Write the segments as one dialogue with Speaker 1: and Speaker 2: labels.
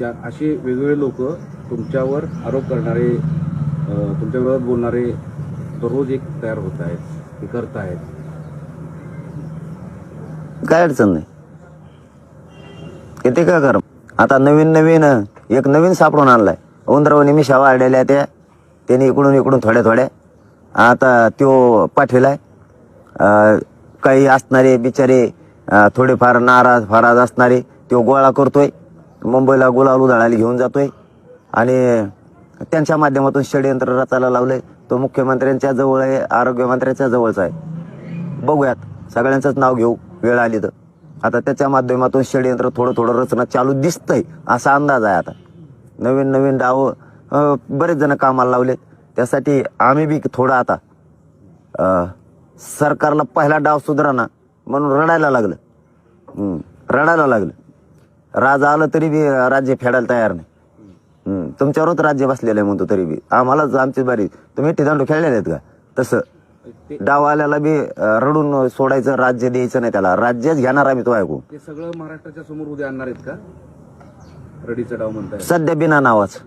Speaker 1: विचार. असे वेगवेगळे लोक तुमच्यावर आरोप करणारे अ, बोलणारे दररोज एक तयार होत आहेत हे आहेत.
Speaker 2: काय अडचण नाही. येते का कर आता नवीन नवीन एक नवीन सापडून आणलाय. उंदरावणी शावा वाढलेल्या त्या त्याने इकडून इकडून थोड्या थोड्या. आता त्यो पाठविलाय. काही असणारे बिचारे थोडेफार नाराज फाराज असणारे त्यो गोळा करतोय. मुंबईला गुलाल उधळायला घेऊन जातोय. आणि त्यांच्या माध्यमातून षडयंत्र रचायला लावलंय. तो मुख्यमंत्र्यांच्या जवळ आहे आरोग्यमंत्र्यांच्या जवळचा आहे. बघूयात. सगळ्यांचंच नाव घेऊ. वेळ आली तर. आता त्याच्या माध्यमातून षडयंत्र थोडं थोडं रचना चालू दिसतंय असा अंदाज आहे आता. नवीन नवीन डाव बरेच जण कामाला लावलेत. त्यासाठी आम्ही बी थोडं आता सरकारला पहिला डाव सुधारणा म्हणून रडायला लागलं. रडायला लागलं. राज आलं तरी बी राज्य फेडायला तयार नाही. हम्म, तुमच्यावरच राज्य बसलेलं आहे म्हणतो तरी बी. आम्हालाच आमची बारी. तुम्ही ठिकाण खेळलेले आहेत का? तसं.
Speaker 1: ते
Speaker 2: डाव आल्याला बी अं, रडून सोडायचं राज्य द्यायचं नाही त्याला. राज्यच घेणार आम्ही तो ऐकू.
Speaker 1: ते सगळं महाराष्ट्राच्या समोर उद्या आणणार आहेत का? रडीचा डाव म्हणताय.
Speaker 2: सध्या बिना नावाच.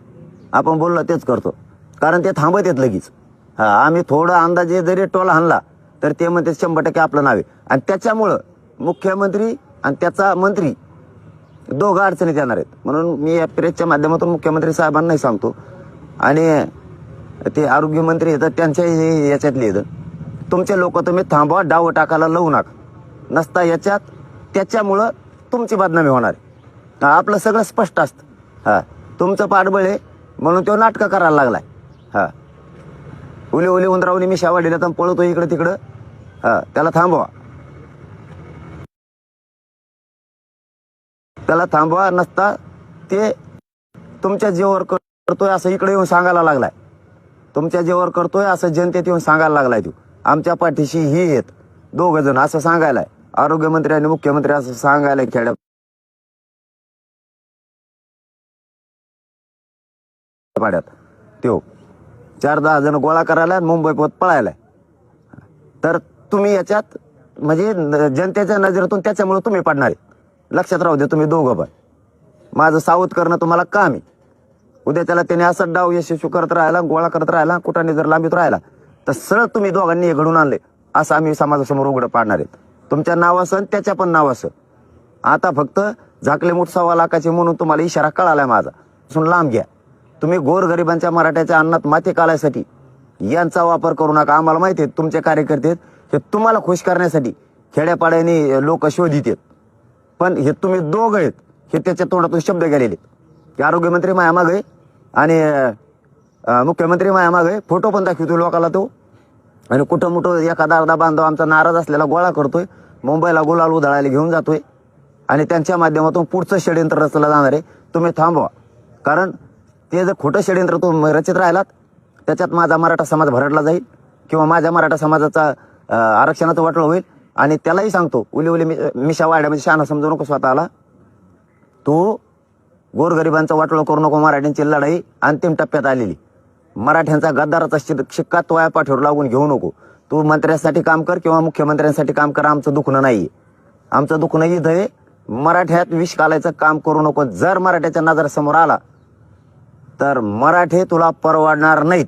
Speaker 2: आपण बोललो तेच करतो. कारण ते थांबत येत लगेच. हा आम्ही थोडं अंदाजे जरी टोला हाणला तर ते म्हणते शंभर टक्के आपलं नाव आहे. आणि त्याच्यामुळं मुख्यमंत्री आणि त्याचा मंत्री दोघं अडचणीत येणार आहेत. म्हणून मी या प्रेसच्या माध्यमातून मुख्यमंत्री साहेबांनाही सांगतो. आणि ते आरोग्यमंत्री येतात त्यांच्या हे- याच्यातले येतं तुमचे लोक तुम्ही थांबवा डाव टाकायला लावू नका. नसता याच्यात त्याच्यामुळं तुमची बदनामी होणार आहे. आपलं सगळं स्पष्ट असतं. हा. तुमचं पाठबळ आहे म्हणून तो नाटकं करायला लागलाय. हा. उली उली उंदरावली मी शावाडीला तर पळतो इकडं तिकडं. हा. त्याला थांबवा. त्याला थांबवा नसता ते तुमच्या जीवावर करतोय असं इकडे येऊन सांगायला लागलाय. तुमच्या जीवावर करतोय असं जनतेत येऊन सांगायला लागलाय तू. आमच्या पाठीशी ही येत दोघ जण असं सांगायलाय. आरोग्यमंत्री आणि मुख्यमंत्री असं सांगायलाय खेड्या पाड्यात त्यो. चार दहा जण गोळा करायला मुंबई पोत पळायलाय. तर तुम्ही याच्यात म्हणजे जनतेच्या नजरेतून त्याच्यामुळे तुम्ही पडणार आहे. लक्षात राहू दे तुम्ही दोघं पण. माझं सावध करणं तुम्हाला काम आहे. उद्या त्याला त्याने असं डाव यशस्वी करत राहिला गोळा करत राहिला कुठाने जर लांबीत राहिला तर सरळ तुम्ही दोघांनी हे घडून आणले. असं आम्ही समाजासमोर उघडं पाडणार आहेत. तुमच्या नाव असं त्याच्या पण नाव आता फक्त झाकले मुठ सव्वा लाखाचे म्हणून तुम्हाला इशारा कळालाय माझा. सुन लांब घ्या. तुम्ही गोरगरिबांच्या मराठ्याच्या अन्नात माती काढायसाठी यांचा वापर करू नका. आम्हाला माहिती आहे तुमचे कार्यकर्ते आहेत, हे तुम्हाला खुश करण्यासाठी खेड्यापाड्याने लोक शोधित आहेत. पण हे तुम्ही दोघ आहेत हे त्याच्या तोंडातून शब्द गेलेले. की आरोग्यमंत्री मायामागे आणि मुख्यमंत्री मुख्यमंत्री मायामागे फोटो पण दाखवतो लोकाला तो. आणि कुठं मोठं एखादा अर्धा बांधव आमचा नाराज असलेला गोळा करतोय मुंबईला गुलाल उधळायला घेऊन जातोय. आणि त्यांच्या माध्यमातून पुढचं षडयंत्र रचलं जाणार आहे. तुम्ही थांबवा. कारण ते जर खोटं षडयंत्र तुम्ही रचित राहिलात त्याच्यात माझा मराठा समाज भरडला जाईल किंवा माझ्या मराठा समाजाचा आरक्षणाचं वाटलं होईल. आणि त्यालाही सांगतो उली उली मि- मिशा वाड्यामध्ये म्हणजे शहाणा समजू नको स्वतःला. तू गोरगरिबांचा वाटोळं करू नको मराठ्यांची लढाई अंतिम टप्प्यात आलेली. मराठ्यांचा गद्दाराचा शि- शिक्का तोया पाठीवर लागून घेऊ नको. तू मंत्र्यांसाठी काम कर किंवा मुख्यमंत्र्यांसाठी काम कर आमचं दुखणं नाही आमचं दुखणं इथं आहे. मराठ्यात विष घालायचं काम करू नको. जर मराठ्याच्या नजरासमोर आला तर मराठे तुला परवडणार नाहीत.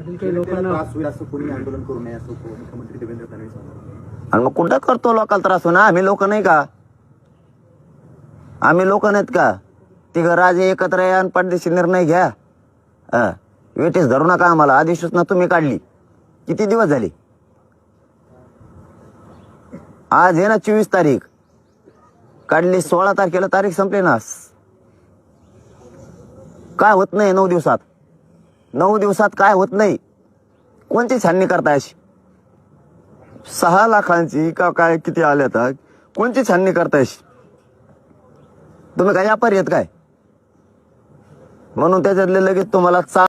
Speaker 1: त्रास होईल असं कोणी आंदोलन करू नये असं मुख्यमंत्री देवेंद्र फडणवीस म्हणाले.
Speaker 2: आणि मग कुठं करतो लोकांना त्रास ना आम्ही लोक नाही का? आम्ही लोक नाहीत का? तिघ राजे एकत्र या आणि पडदेशी निर्णय घ्या. हा. वेटीस धरू नका आम्हाला. आदिसूचना तुम्ही काढली. किती दिवस झाले? आज आहे ना चोवीस तारीख. काढली सोळा तारखेला तारीख संपली ना. काय होत नाही नऊ दिवसात? नऊ दिवसात काय होत नाही. कोणती छाननी करताय अशी? सहा लाखांची का काय किती आल्या आता? कोणची छाननी करताय तुम्ही काय व्यापारी आहेत काय? म्हणून त्याच्यातले लगेच तुम्हाला चा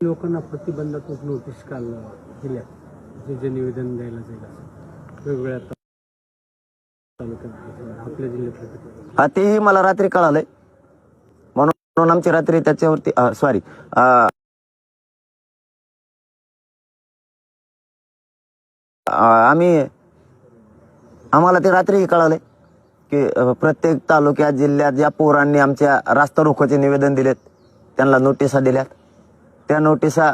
Speaker 3: लोकांना प्रतिबंधात्मक नोटीस काल दिल्या जे निवेदन द्यायला जाईल वेगवेगळ्या आपल्या जिल्ह्यात
Speaker 2: हा तेही मला रात्री कळालंय. म्हणून आमची रात्री त्याच्यावरती सॉरी आम्ही आम्हाला ते रात्रीही कळालंय की प्रत्येक तालुक्यात जिल्ह्यात ज्या पोरांनी आमच्या रास्ता रोखोचे निवेदन दिलेत त्यांना नोटिसा दिल्यात. त्या नोटिसा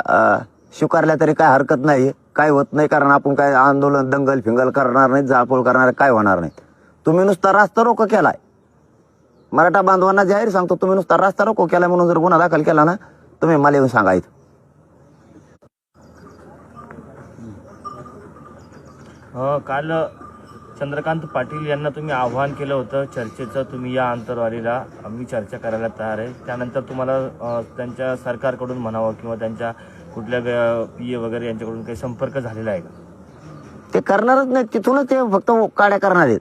Speaker 2: स्वीकारल्या तरी काय हरकत नाही काय होत नाही कारण आपण काय आंदोलन दंगल फिंगल करणार नाही जाळपोळ करणार काय होणार नाही तुम्ही नुसता रास्ता रोको केलाय. मराठा बांधवांना जाहीर सांगतो तुम्ही नुसता रास्ता रोको केलाय म्हणून जर गुन्हा दाखल केला ना तुम्ही मला येऊन सांगा इथं.
Speaker 4: हो, काल चंद्रकांत पाटील यांना तुम्ही आव्हान केलं होतं चर्चेचं तुम्ही या अंतरवालीला आम्ही चर्चा करायला तयार आहे. त्यानंतर तुम्हाला त्यांच्या सरकारकडून म्हणावं किंवा त्यांच्या कुठल्या पी ए वगैरे यांच्याकडून काही संपर्क झालेला आहे का?
Speaker 2: ते करणारच नाही तिथूनच ते फक्त काड्या करणार आहेत.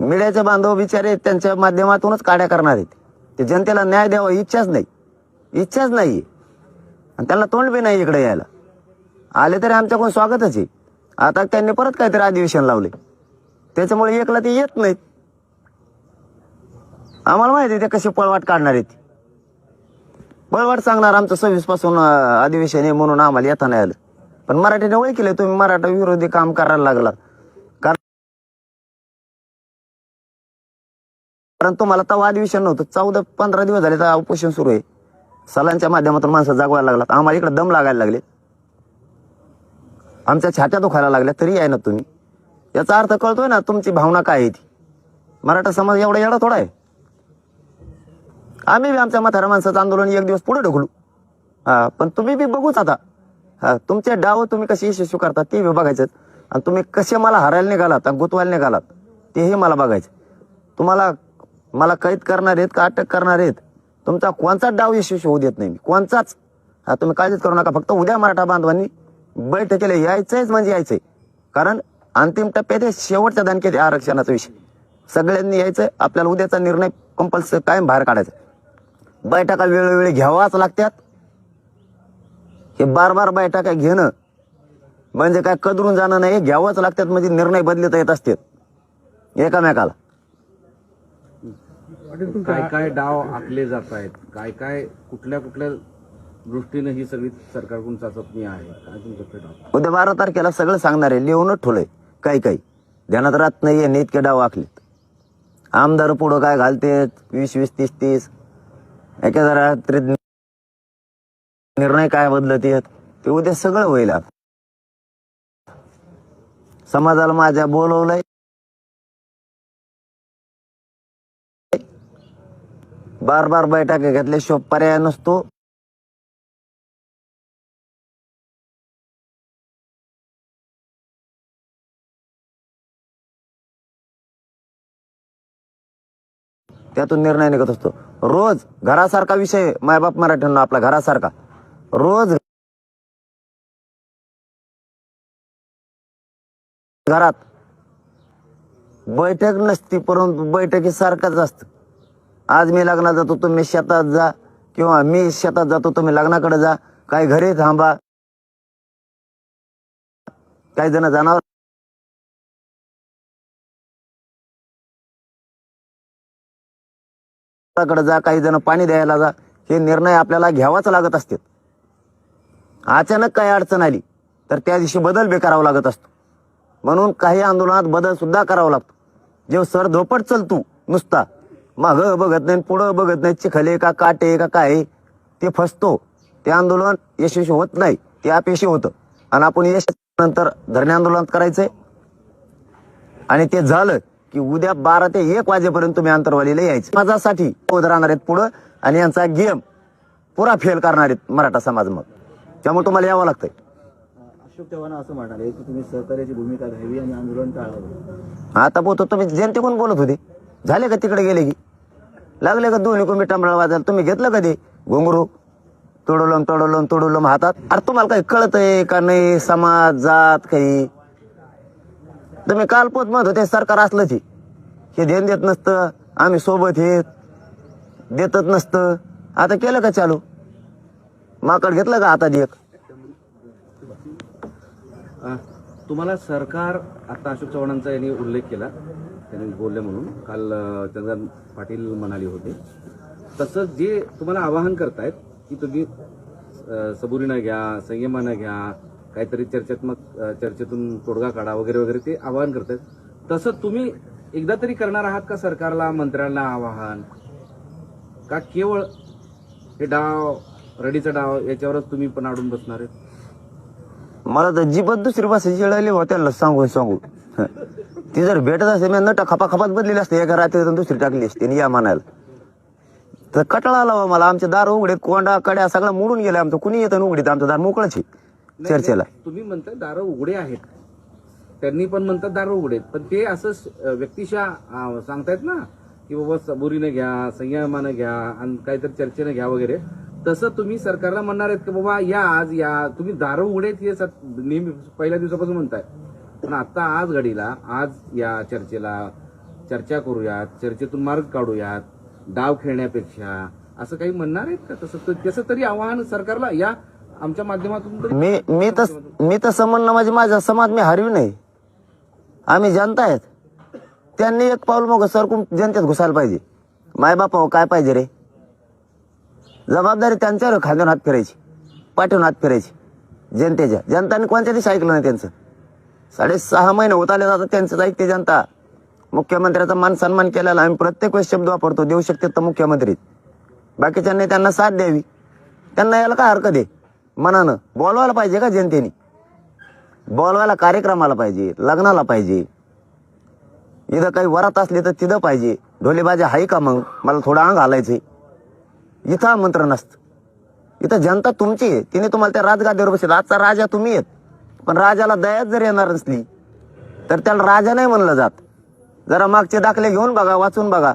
Speaker 2: मीडियाचे बांधव बिचारे त्यांच्या माध्यमातूनच काड्या करणार आहेत. ते जनतेला न्याय द्यावा इच्छाच नाही. इच्छाच नाही आणि त्यांना तोंड बी नाही इकडे यायला. आले तरी आमच्याकडून स्वागतच आहे. आता त्यांनी परत काहीतरी अधिवेशन लावले. त्याच्यामुळे एकला ते येत नाहीत. आम्हाला माहिती आहे ते कशी पळवाट काढणार आहेत. पळवाट सांगणार आमचं सव्वीसपासून अधिवेशन आहे म्हणून आम्हाला येता नाही आलं. पण मराठीने ओळखले तुम्ही मराठा विरोधी काम करायला लागला कारण तुम्हाला तेव्हा अधिवेशन नव्हतं. चौदा पंधरा दिवस झाले तर उपोषण सुरू आहे. सलांच्या माध्यमातून माणसं जागवायला लागलात. आम्हाला इकडे दम लागायला लागले. आमच्या छात्या दुखायला लागल्या तरी आहे ना तुम्ही. याचा अर्थ कळतोय ना तुमची भावना काय आहे ती? मराठा समाज एवढा एवढा थोडा आहे. आम्ही बी आमच्या म्हाताऱ्या माणसाचं आंदोलन एक दिवस पुढे ढकलू. हा पण तुम्ही बी बघूच आता. हा तुमचे डाव तुम्ही कसे यशस्वी करता ते बी बघायचं आणि तुम्ही कसे मला हरायला निघालात आणि गुतवायला निघालात तेही मला बघायचं तुम्हाला मला कैद करणार आहेत का अटक करणार आहेत? तुमचा कोणचाच डाव यशस्वी होऊ देत नाही मी. कोणचाच. हा तुम्ही काळजीच करू नका. फक्त उद्या मराठा बांधवांनी बैठकीला यायचंच म्हणजे यायचंय. कारण अंतिम टप्प्यात शेवटच्या दणक्यात आरक्षणाचा विषय. सगळ्यांनी यायचं आपल्याला उद्याचा निर्णय कंपल्सरी कायम बाहेर काढायचा बैठका वेळोवेळी घ्यावाच लागतात. हे बार बार बैठका घेणं म्हणजे काय कदरून जाणं नाही घ्यावंच लागतात म्हणजे निर्णय बदलता येत असतात. एकामेकाला.
Speaker 1: काय काय डाव आखले जात आहेत? काय काय कुठल्या कुठल्या दृष्टीनं ही सगळी सरकारकडून चाचपणी आहे. काय तुमच्याकडे डाव?
Speaker 2: उद्या बारा तारखेला सगळं सांगणार आहे लिहूनच ठेवलंय काही काही. ध्यानात राहत नाही आहे इतके डाव आखलेत. आमदार पुढं काय घालते वीस वीस तीस तीस. एका रात्रीत निर्णय काय बदलत येत ते उद्या सगळं होईल आता. समाजाला माझ्या बोलवलंय. बार बार बैठक घेतल्याशिवाय पर्याय नसतो. त्यातून निर्णय निघत असतो. रोज घरासारखा विषय मायबाप मराठ्यांना आपला घरासारखा. रोज घरात बैठक नसती परंतु बैठकी सारखाच असत. आज मी लग्नात जातो तुम्ही शेतात जा किंवा मी शेतात जातो तुम्ही लग्नाकडे जा. काही घरी थांबा. काही जण जाणार कडे जा काही जण पाणी द्यायला जा. हे निर्णय आपल्याला घ्यावाच लागत असतात अचानक काही अडचण आली तर त्या दिवशी बदल बी करावा लागत असतो. म्हणून काही आंदोलनात बदल सुद्धा करावा लागतो. जेव्हा सर धोपट चलतो नुसता. माग बघत नाही पुढं बघत नाही चिखले का काटे का काय? ते फसतो. ते आंदोलन यशस्वी होत नाही ते अपयशी होतं. आणि आपण यश नंतर धरणे आंदोलन करायचंय. आणि ते झालं. की उद्या बारा ते एक वाजेपर्यंत तुम्ही अंतरवालीला यायचं. समाजासाठी उभं राहणार आहेत पुढं आणि यांचा गेम पुरा फेल करणार आहेत मराठा समाज मग. त्यामुळे तुम्हाला यावं लागतंय.
Speaker 5: अशोक चव्हाण असं म्हणाले की तुम्ही सहकार्याची भूमिका घ्यावी आणि आंदोलन टाळावं.
Speaker 2: आता बोलतो तुम्ही जनतेकडून बोलत होते. झाले का तिकडे गेले की? लागले का दोन्ही कोणी टंबळ वाजायला? तुम्ही घेतलं का ते? घुंगरू. तोडवलं तोडवलं तोडवलं हातात. अरे तुम्हाला काही कळत आहे का नाही? समाज जात काही तुम्ही काल पोत म्हणत होते सरकार असलंच ते हे ध्यान देत नसतं आम्ही सोबत हे देतच नसतं. आता केलं का चालू? माकड घेतलं का आता एक
Speaker 1: तुम्हाला सरकार आता अशोक चव्हाणांचा यांनी उल्लेख केला. त्यांनी बोलले म्हणून. काल चंद्रकांत पाटील म्हणाले होते. तसंच जे तुम्हाला आवाहन करतायत की तुम्ही सबुरीनं घ्या संयमानं घ्या काहीतरी चर्चात्मक चर्चेतून तोडगा काढा वगैरे वगैरे ते आवाहन करतात. तसं तुम्ही एकदा तरी करणार आहात का सरकारला मंत्र्यांना आवाहन? का केवळ हे डाव रडीचा डाव याच्यावरच तुम्ही पण अडून बसणार आहेत?
Speaker 2: मला तर जीपत दुसरी भाषेची चिळाली हो त्यांना सांगून सांगू. ती जर भेटत असते मी नटा खपाखपात बदलेली असते. एका रात्री दुसरी टाकली असते आणि या म्हणायला. तर कटाळा आला मला. आमचे दार उघडे कोंडा कड्या सगळं मोडून गेले. आमचं कुणी येतं उघडीत? आमचं दार मोकळंच आहे. चर्चेला.
Speaker 1: तुम्ही म्हणताय दारं उघडे आहेत. त्यांनी पण म्हणतात दारं उघडे पण ते असं व्यक्तिशा सांगतायत ना की बाबा सबुरीने घ्या संयमानं घ्या आणि काहीतरी चर्चेने घ्या वगैरे. तसं तुम्ही सरकारला म्हणणार आहेत की बाबा या आज या तुम्ही दारं उघडे आहेत हे नेहमी पहिल्या दिवसापासून म्हणताय. पण आता आज घडीला आज या चर्चेला चर्चा करूयात चर्चेतून मार्ग काढूयात डाव खेळण्यापेक्षा असं काही म्हणणार आहेत का? तसं तसं तरी आव्हान सरकारला या आमच्या माध्यमातून तरी
Speaker 2: मी मी तर मी तसं म्हणणं म्हणजे माझा समाज मी हरवी नाही. आम्ही जनता आहेत त्यांनी एक पाऊल मग सरकून जनतेत घुसायला पाहिजे. माय बापा काय पाहिजे रे? जबाबदारी त्यांच्यावर खांद्यावर हात फिरायची. पाठवून हात फिरायची. जनतेच्या. जनताने कोणत्या दिवशी ऐकलं नाही त्यांचं? साडेसहा महिने होत आले जातात त्यांचं ऐकते जनता. मुख्यमंत्र्याचा मान सन्मान केलेला आम्ही प्रत्येक वेळेस शब्द वापरतो देऊ शकते तर मुख्यमंत्री बाकीच्यांनी त्यांना साथ द्यावी. त्यांना यायला काय हरकत आहे? मनानं. बोलवायला पाहिजे का जनतेने? बोलवायला कार्यक्रमाला पाहिजे लग्नाला पाहिजे. इथं काही वरात असली तर तिथं पाहिजे. ढोलेबाजी आहे का मग? मला थोडं अंग घालायचंय इथं आमंत्रण असतं. इथं जनता तुमची आहे. तिने तुम्हाला त्या राजगादीवर बसेल आजचा राजा तुम्ही आहेत. पण राजाला दयाच जर येणार नसली तर त्याला राजा नाही म्हणलं जात. जरा मागचे दाखले घेऊन बघा वाचून बघा.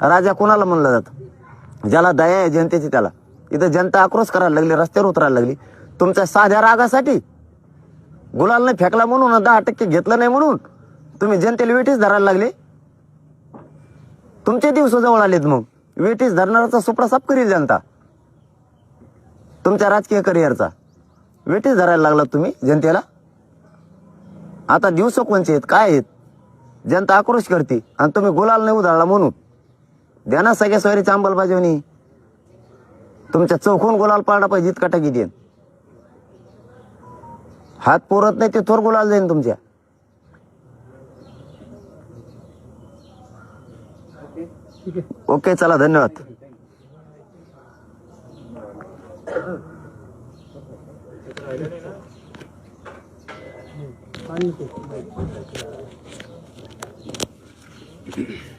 Speaker 2: राजा कोणाला म्हणलं जात? ज्याला दया आहे जनतेची त्याला. इथं जनता आक्रोश करायला लागली रस्त्यावर उतरायला लागली. तुमच्या साध्या रागासाठी. गुलाल नाही फेकला म्हणून दहा टक्के घेतलं नाही म्हणून तुम्ही जनतेला वेटीस धरायला लागले. तुमचे दिवस जवळ आलेत मग. वेटीस धरणाराचा सुपडा साफ करील जनता. तुमच्या राजकीय करिअरचा. वेटीस धरायला लागला तुम्ही जनतेला. आता दिवस कोणचे आहेत? काय आहेत? जनता आक्रोश करते. आणि तुम्ही गुलाल नाही उधळला म्हणून. द्या ना सगळ्या सोयरीची अंमलबजावणी. तुमच्या चौकून गुलाल पाडला पाहिजे इतका टाकी देईन हात पुरत नाही ते थोर गुलाल जाईन तुमच्या ओके चला धन्यवाद
Speaker 3: Thank you.